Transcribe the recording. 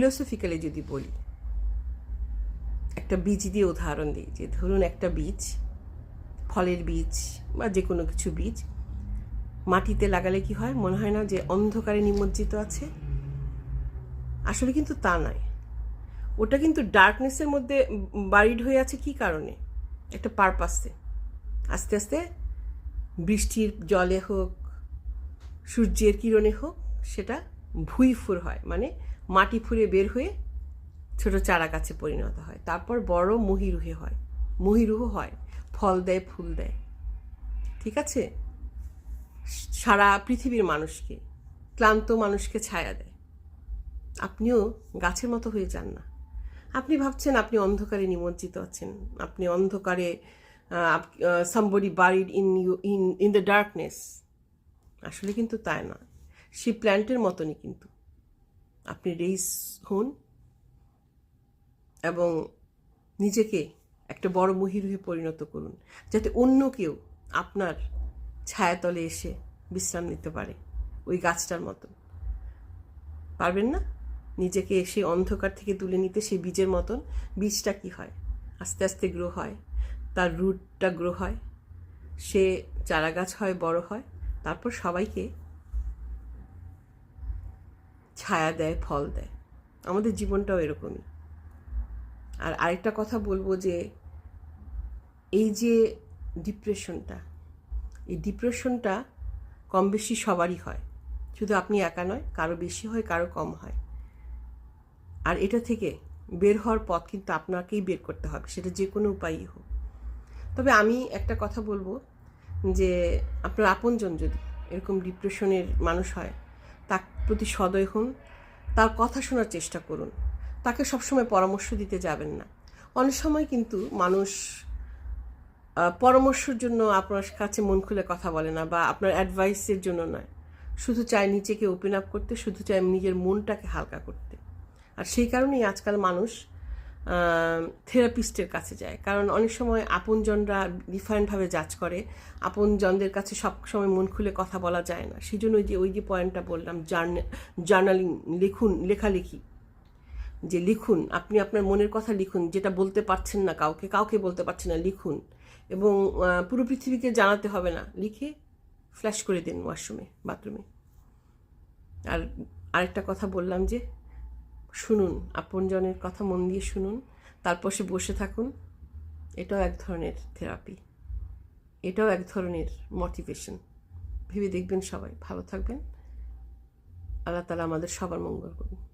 Philosophically যদি বলি, একটা বীজ দিয়ে উদাহরণ দিই, যে ধরুন একটা বীজ, ফলের বীজ বা যে কোনো কিছু বীজ, মাটিতে লাগালে কি হয়? মনে হয় না যে অন্ধকারে নিমজ্জিত আছে? আসলে কিন্তু তা নয়। ওটা কিন্তু ডার্কনেসের মধ্যে বারিড হয়ে আছে কি কারণে? একটা পারপাসে আস্তে আস্তে বৃষ্টির জলে হোক, সূর্যের কিরণে হোক, সেটা ভুই ফুর হয় মানে মাটি ফুরে বের হয়ে ছোট চারা গাছে পরিণত হয়। তারপর বড় মহিরুহে হয়। মহিরুহ হয়, ফল দেয়, ফুল দেয়। ঠিক আছে? সারা পৃথিবীর মানুষকে, ক্লান্ত মানুষকে ছায়া দেয়। আপনিও গাছের মতো হয়ে যান না। আপনি ভাবছেন আপনি অন্ধকারে নিমজ্জিত আছেন। আপনি অন্ধকারে somebody buried in you in in the darkness আসলে কিন্তু তাই না সেই প্ল্যান্টের মতনই কিন্তু। আপনি রেইস হন এবং নিজেকে একটা বড় মহিরুহে পরিণত করুন, যাতে অন্য কেউ আপনার ছায়াতলে এসে বিশ্রাম নিতে পারে ওই গাছটার মতন। পারবেন না? নিজেকে এসে অন্ধকার থেকে তুলে নিতে সেই বীজের মতন। বীজটা কি হয়? আস্তে আস্তে গ্রো হয়, তার রুটটা গ্রো হয়, সে চারা গাছ হয়, বড় হয়, তারপর সবাইকে ছায়া দেয়, ফল দেয়। আমাদের জীবনটাও এরকমই। আর আরেকটা কথা বলব যে, এই যে ডিপ্রেশনটা, এই ডিপ্রেশনটা কম বেশি সবারই হয়। শুধু আপনি একা নয়, কারও বেশি হয়, কারও কম হয়। আর এটা থেকে বের হওয়ার পথ কিন্তু আপনাকেই বের করতে হবে, সেটা যে কোনো উপায়ই হোক। তবে আমি একটা কথা বলব যে, আপনার আপনজন যদি এরকম ডিপ্রেশনের মানুষ হয় প্রতি সদয় হন, তার কথা শোনার চেষ্টা করুন। তাকে সবসময় পরামর্শ দিতে যাবেন না। অনেক সময় কিন্তু মানুষ পরামর্শের জন্য আপনার কাছে মন খুলে কথা বলে না বা আপনার অ্যাডভাইসের জন্য নয়। শুধু চায় নিজেকে ওপেন আপ করতে, শুধু চায় নিজের মনটাকে হালকা করতে। আর সেই কারণেই আজকাল মানুষ থেরাপিস্টের কাছে যায়। কারণ অনেক সময় আপনজনরা ডিফারেন্টভাবে জাজ করে। আপনজনদের কাছে সব সময় মন খুলে কথা বলা যায় না। সেই জন্য ওই যে ওই যে পয়েন্টটা বললাম জার্নালিং লিখুন, লেখালেখি। যে লিখুন, আপনি আপনার মনের কথা লিখুন, যেটা বলতে পারছেন না কাউকে কাউকে বলতে পারছেন না, লিখুন। এবং পুরো পৃথিবীকে জানাতে হবে না। লিখে ফ্ল্যাশ করে দিন ওয়াশরুমে বাথরুমে আর আরেকটা কথা বললাম যে শুনুন, আপনজনের কথা মন দিয়ে শুনুন, তারপর সে বসে থাকুন। এটাও এক ধরনের থেরাপি এটাও এক ধরনের মোটিভেশন ভেবে দেখবেন সবাই। ভালো থাকবেন। আল্লাহ তালা আমাদের সবার মঙ্গল করুন।